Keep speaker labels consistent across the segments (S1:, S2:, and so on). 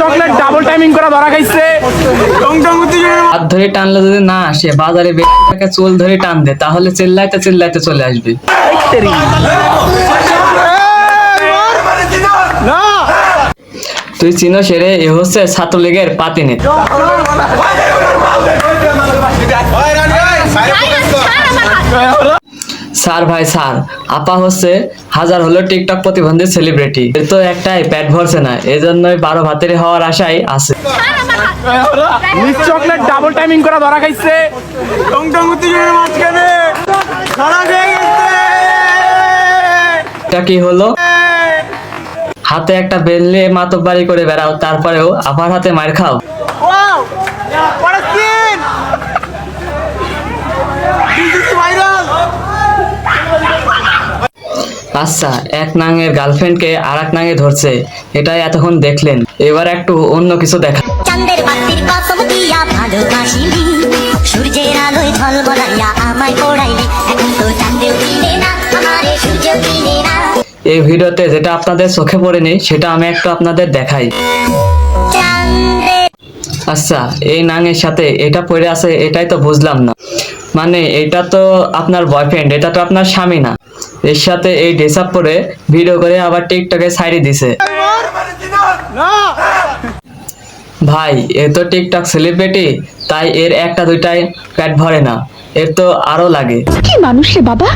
S1: Chocolate double timing করা ধরা খাইছে।
S2: হাত ধরে টানলে যদি না আসে বাজারে টাকা চুল ধরে টান দে তাহলে চিল্লাইতে চিল্লাইতে চলে আসবে। তুই চিনো সেরে এ হচ্ছে ছাত্রলীগের পাতিনে। স্যার ভাই স্যার আপা হচ্ছে হাজার হলো টিকটক প্রতিবন্ধী সেলিব্রিটি এর তো একটাই প্যাট ভরছে না এজন্যই বারো ভাতের হওয়ার আশাই আছে।
S1: মিস চকলেট ডাবল টাইমিং করা ধরা খাইছে। টং টং মাঝখানে। ধরা
S2: এটা কি হলো? হাতে একটা বেললে মাতব্বারি করে বেড়াও তারপরেও আপার হাতে মার খাও। আচ্ছা এক নাঙের গার্লফ্রেন্ডকে আর এক নাঙে ধরছে এটাই এতক্ষণ দেখলেন। এবার একটু অন্য কিছু দেখা।
S3: চাঁদের বাতির কসম দিয়া ভালোবাসিলি সূর্যের আলোয় ঝলমলাইয়া আমায় পড়াইলি এখন তো চাঁদেও কিনে না আমারে সূর্য কিনে না।
S2: এই ভিডিওতে যেটা আপনাদের চোখে পড়েনি সেটা আমি একটু আপনাদের দেখাই। আচ্ছা এই নাঙের সাথে এটা পড়ে আছে এটাই তো বুঝলাম না। মানে এটা তো আপনার বয়ফ্রেন্ড এটা তো আপনার স্বামী না। এর সাথে এই ড্রেস আপ করে ভিডিও করে আবার টিকটকে সাইডে দিছে। ভাই এ তো টিকটক সেলিব্রিটি তাই এর একটা দুইটাই প্যাট ভরে না এর তো আরও লাগে।
S4: কি মানুষ রে বাবা?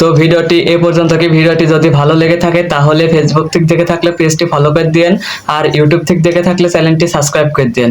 S2: তো ভিডিওটি এ পর্যন্ত কি? ভিডিওটি যদি ভালো লেগে থাকে তাহলে ফেসবুক থেকে দেখে থাকলে পেজটি ফলো করে দিন আর ইউটিউব থেকে দেখে থাকলে চ্যানেলটি সাবস্ক্রাইব করে দিন